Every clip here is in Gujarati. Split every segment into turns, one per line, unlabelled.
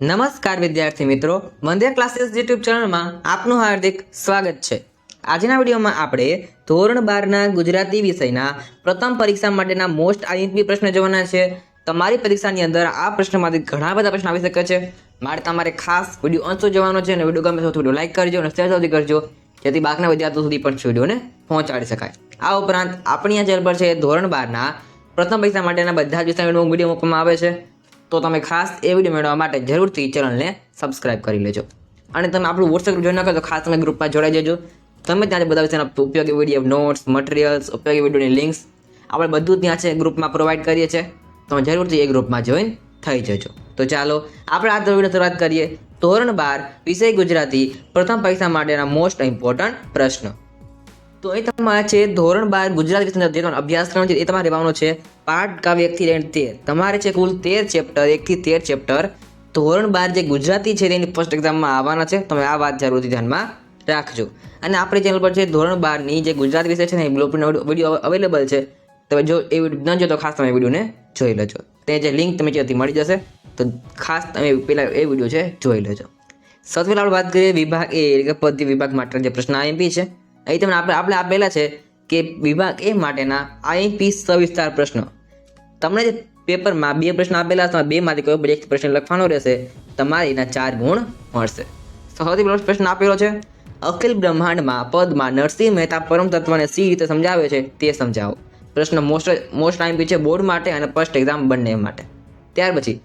નમસ્કાર વિદ્યાર્થી મિત્રો, વંદે ક્લાસીસ યુટ્યુબ ચેનલમાં આપનું હાર્દિક સ્વાગત છે. આજના વિડીયોમાં આપણે ધોરણ બારના ગુજરાતી વિષયના પ્રથમ પરીક્ષા માટેના મોસ્ટ આઈએમપી પ્રશ્ન જોવાના છે. તમારી પરીક્ષાની અંદર આ પ્રશ્નમાંથી ઘણા બધા પ્રશ્ન આવી શકે છે. મારે તમારે ખાસ વીડિયો અંશો જોવાનો છે અને વીડિયો ગમે સૌથી વીડિયો લાઈક કરજો અને શેર સૌથી કરજો, જેથી બાકીના વિદ્યાર્થીઓ સુધી પણ વિડીયોને પહોંચાડી શકાય. આ ઉપરાંત આપણી આ ચેનલ પર છે ધોરણ બારના પ્રથમ પરીક્ષા માટેના બધા જ વિષયનો વીડિયો મૂકવામાં આવે છે. તો તમે ખાસ એ વીડિયો મેળવવા માટે જરૂરથી ચેનલને સબસ્ક્રાઇબ કરી લેજો. અને તમે આપણું વોટ્સએપ જોઈ નાખો તો ખાસ તમે ગ્રુપમાં જોડાઈ જજો. તમે ત્યાં બધા વિશેના ઉપયોગી વીડિયો નોટ્સ મટીરિયલ્સ ઉપયોગી વિડીયોની લિંક્સ આપણે બધું ત્યાં છે ગ્રુપમાં પ્રોવાઈડ કરીએ છીએ. તમે જરૂરથી એ ગ્રુપમાં જોઈન થઈ જજો. તો ચાલો, આપણે આ વીડિયો શરૂઆત કરીએ. ધોરણ બાર, વિષય ગુજરાતી, પ્રથમ પરીક્ષા માટેના મોસ્ટ ઇમ્પોર્ટન્ટ પ્રશ્ન. તો એ તમારે છે ધોરણ બાર ગુજરાત વિષયનો જે અભ્યાસક્રમ છે, એ તમારે રહેવાનો છે પાઠ કાવ્ય એકથી લઈને તેર. તમારે છે કુલ તેર ચેપ્ટર એકથી તેર ચેપ્ટર ધોરણ બાર જે ગુજરાતી છે તેની ફર્સ્ટ એક્ઝામમાં આવવાના છે, તમે આ વાત જરૂરથી ધ્યાનમાં રાખજો. અને આપણી ચેનલ પર છે ધોરણ બારની જે ગુજરાતી વિષય છે ને, એ બ્લુપ્રિન્ટ વીડિયો અવેલેબલ છે. તમે જો એ વીડિયો ન જો તો ખાસ તમે વિડીયોને જોઈ લેજો. તે જે લિંક તમે જ્યાંથી મળી જશે, તો ખાસ તમે પહેલાં એ વીડિયો છે જોઈ લેજો. સૌથી પહેલાં આપણે વાત કરીએ વિભાગ એ, એટલે કે વિભાગ માટે જે પ્રશ્ન આઈએમપી છે. અહીં તમને આપણે આપણે આપેલા છે કે વિભાગ એ માટેના આઈએમપી સવિસ્તાર પ્રશ્નો. તમને જે પેપરમાં બે પ્રશ્ન આપેલા છે બેમાંથી કોઈ પણ એક પ્રશ્ન લખવાનો રહેશે તમારે એના ચાર ગુણ મળશે. સૌથી પહેલો પ્રશ્ન આપેલો છે, અખિલ બ્રહ્માંડમાં પદમાં નરસિંહ મહેતા પરમ તત્વને સી રીતે સમજાવે છે તે સમજાવો. પ્રશ્ન મોસ્ટ મોસ્ટ આઈએમપી છે બોર્ડ માટે અને ફર્સ્ટ એક્ઝામ બંને માટે. ત્યાર પછી,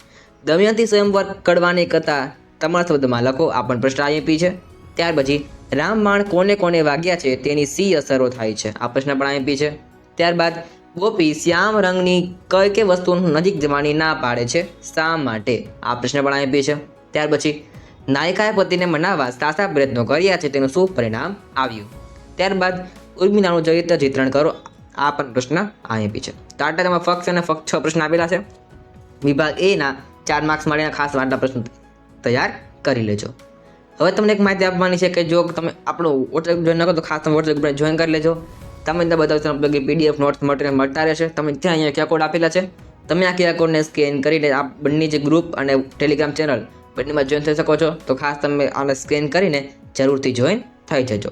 દમયંતી સ્વયંવર કડવાની કથા તમારા શબ્દમાં લખો, આ પણ પ્રશ્ન આઈએમપી છે. ત્યાર પછી રામબાણ કોને કોને વાગ્યા છે તેની સી અસરો થાય છે. આ પ્રશ્ન પણ આઈએમપી છે. ત્યારબાદ, ગોપી શ્યામ રંગની કઈ કઈ વસ્તુનું નજીક જવાની ના પાડે છે? શા માટે? આ પ્રશ્ન પણ આઈએમપી છે. ત્યાર પછી, નાયિકાએ પતિને મનાવવા સાસા પ્રયત્નો કર્યા છે તેનું શું પરિણામ આવ્યું? ત્યારબાદ, ઉર્મિલાનું ચરિત્ર ચિત્રણ કરો. આ પણ પ્રશ્ન આઈએમપી છે. તો તેમાં ફક્ત અને ફક્ત છ પ્રશ્ન આપેલા છે. વિભાગ એના ચાર માર્ક્સ માટેના ખાસ વાર્તા પ્રશ્ન તૈયાર કરી લેજો. હવે તમને એક માહિતી આપવાની છે કે જો તમે આપણું વોટ્સએપ જોઈન ન કરો તો ખાસ તમે વોટ્સએપ ગ્રુપ જોઈન કરી લેજો. તમે ત્યાં બધા ઉપયોગી પીડીએફ નોટ્સ મટીરિયલ મળતા રહેશે. તમે ત્યાં અહીંયા ક્યાં કોડ આપેલા છે. તમે આ ક્યાં કોડને સ્કેન કરીને આ બંને જે ગ્રુપ અને ટેલિગ્રામ ચેનલ બંનેમાં જોઈન થઈ શકો છો. તો ખાસ તમે આને સ્કેન કરીને જરૂરથી જોઈન થઈ જજો.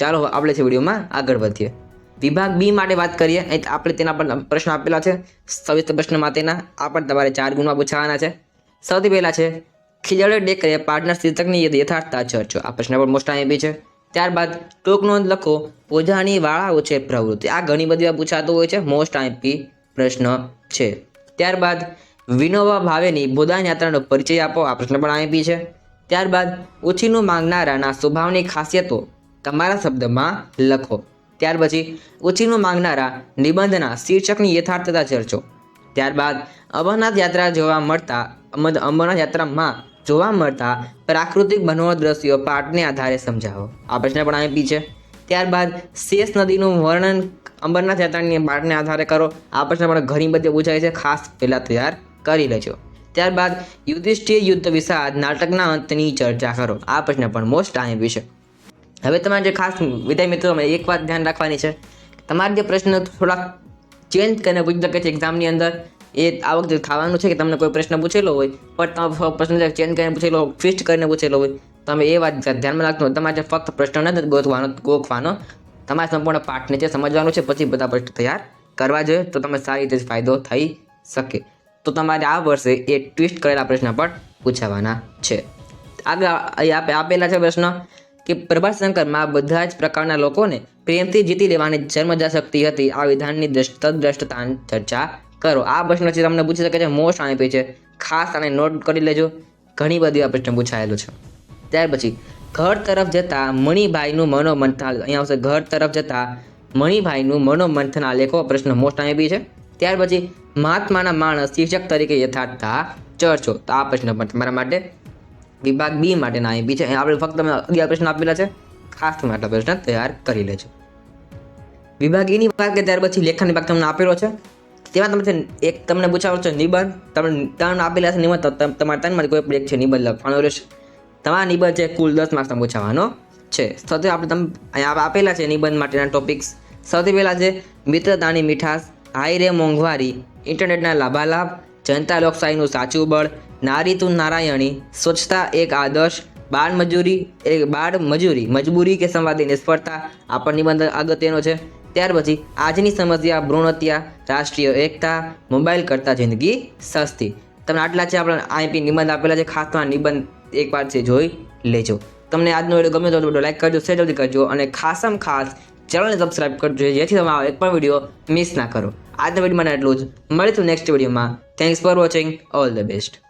ચાલો આપણે છે વિડીયોમાં આગળ વધીએ. વિભાગ બી માટે વાત કરીએ. આપણે તેના પર પ્રશ્ન આપેલા છે. સવિસ્તર પ્રશ્ન માટેના. આ પણ તમારે ચાર ગુણમાં પૂછાવાના છે. સૌથી પહેલાં છે ખીજડે ડેકરે પાર્ટનર શીર્ષકની યથાર્થતા ચર્ચો. આ પ્રશ્ન પણ મોસ્ટ આઈએમપી છે. ત્યારબાદ ટૂંક નોંધ લખો, પૂજાની વાળાઓ છે પ્રવૃત્તિ. આ ઘણી બધી પૂછાતું હોય છે. મોસ્ટ આઈએમપી પ્રશ્ન છે. ત્યારબાદ વિનોબા ભાવેની ભોદાન યાત્રાનો પરિચય આપો. આ પ્રશ્ન પણ આઈએમપી છે. ત્યારબાદ ઉછીનું માંગનારાના સ્વભાવની ખાસિયતો તમારા શબ્દમાં લખો. ત્યાર પછી ઉછીનું માંગનારા નિબંધના શીર્ષકની યથાર્થતા ચર્ચો. ત્યારબાદ અમરનાથ યાત્રા જોવા મળતા અમર- અમરનાથ યાત્રામાં જોવા મળતા પ્રાકૃતિક મનોહર દ્રશ્યો પાઠને આધારે સમજાવો. આ પ્રશ્ન પણ આઈપી છે. ત્યારબાદ શેષ નદીનું વર્ણન અંબરનાથ યાત્રાની પાઠને આધારે કરો. આ પ્રશ્ન પણ ઘણી બધી પૂછાય છે. ખાસ પહેલાં તૈયાર કરી લેજો. ત્યારબાદ યુધિષ્ઠિર યુદ્ધ વિષાદ નાટકના અંતની ચર્ચા કરો. આ પ્રશ્ન પણ મોસ્ટ આઈપી છે. હવે તમારે જે ખાસ વિદાય મિત્રો એક વાત ધ્યાન રાખવાની છે. તમારે જે પ્રશ્ન થોડાક ચેન્જ કરીને પૂછી શકે છે એક્ઝામની અંદર. એ આ વખતે થવાનું છે કે તમને કોઈ પ્રશ્ન પૂછેલો હોય પણ તમે પ્રશ્ન ચેન્જ કરીને પૂછેલો ટ્વિસ્ટ કરીને પૂછેલો હોય, તમે એ વાત ધ્યાનમાં રાખજો. તમારે ફક્ત પ્રશ્ન નથી ગોખવાનો ગોખવાનો. તમારે સંપૂર્ણ પાઠને જે સમજવાનું છે, પછી બધા પ્રશ્ન તૈયાર કરવા જોઈએ, તો તમે સારી રીતે ફાયદો થઈ શકે. તો તમારે આ વર્ષે એ ટ્વિસ્ટ કરેલા પ્રશ્ન પણ પૂછાવાના છે. આગળ આપેલા છે પ્રશ્ન કે પ્રભાશંકરમાં બધા જ પ્રકારના લોકોને પ્રેમથી જીતી લેવાની જન્મજા શક્તિ હતી. આ વિધાનની દ્રષ્ટ તદ્દ્રષ્ટતાની ચર્ચા કરો. આ પ્રશ્ન છે તમને પૂછી શકે છે મોસ્ટ આઈપી છે, ખાસ આને નોટ કરી લેજો. ઘણી બધી આ પ્રશ્ન પૂછાયેલો છે. ત્યાર પછી, ઘર તરફ જતા મણિભાઈનું મનોમંથન અહીંયા આવશે, ઘર તરફ જતા મણિભાઈનું મનોમંથન આલેખો પ્રશ્ન મોસ્ટ આઈપી છે. ત્યાર પછી, મહાત્માના માણસ શીર્ષક તરીકે યથાર્થતા ચર્ચો. તો આ પ્રશ્ન પણ તમારા માટે, વિભાગ બી માટેના આઈપી છે. આપણે ફક્ત તમે અગિયાર પ્રશ્ન આપેલા છે. ખાસ તમે આટલા પ્રશ્ન તૈયાર કરી લેજો. વિભાગ એની વાત કે ત્યાર પછી લેખન વિભાગ તમને આપેલો છે. તેમાં તમે એક તમને પૂછાવો છે, નિબંધ, તમને ત્રણ આપેલા છે નિબંધ, તો તમ- તમારે ત્રણમાંથી કોઈ એક છે નિબંધ લખવાનો રહેશે. તમારા નિબંધ છે કુલ દસ માર્ક્સ પૂછાવાનો છે. સૌથી આપણે તમે, અહીંયા આપેલા છે નિબંધ માટેના ટોપિક્સ સૌથી પહેલાં છે, મિત્રતાની મીઠાશ હાઈ રે મોંઘવારી, ઇન્ટરનેટના લાભાલાભ, જનતા લોકશાહીનું સાચું બળ, નારી તું નારાયણી, સ્વચ્છતા એક આદર્શ, બાળ મજૂરી, એ બાળ મજૂરી, મજબૂરી કે સંવાદની નિષ્ફળતા, આ પણ નિબંધ અગત્યનો છે. ત્યાર પછી આજની સમસ્યા ભ્રૂણ હત્યા રાષ્ટ્રીય એકતા, મોબાઈલ કરતાં જિંદગી સસ્તી. તમને આટલા છે આપણે આઈપી નિબંધ આપેલા છે, ખાસ તો આ નિબંધ એકવાર છે જોઈ લેજો. તમને આજનો વીડિયો ગમે તો વીડિયો લાઈક કરજો, શેર જલ્દી કરજો અને ખાસમ ખાસ ચેનલને સબસ્ક્રાઈબ કરજો, જેથી તમે એક પણ વીડિયો મિસ ના કરો. આજના વિડીયોમાં એટલું જ. મળીશું નેક્સ્ટ વિડીયોમાં. Thanks for watching all the best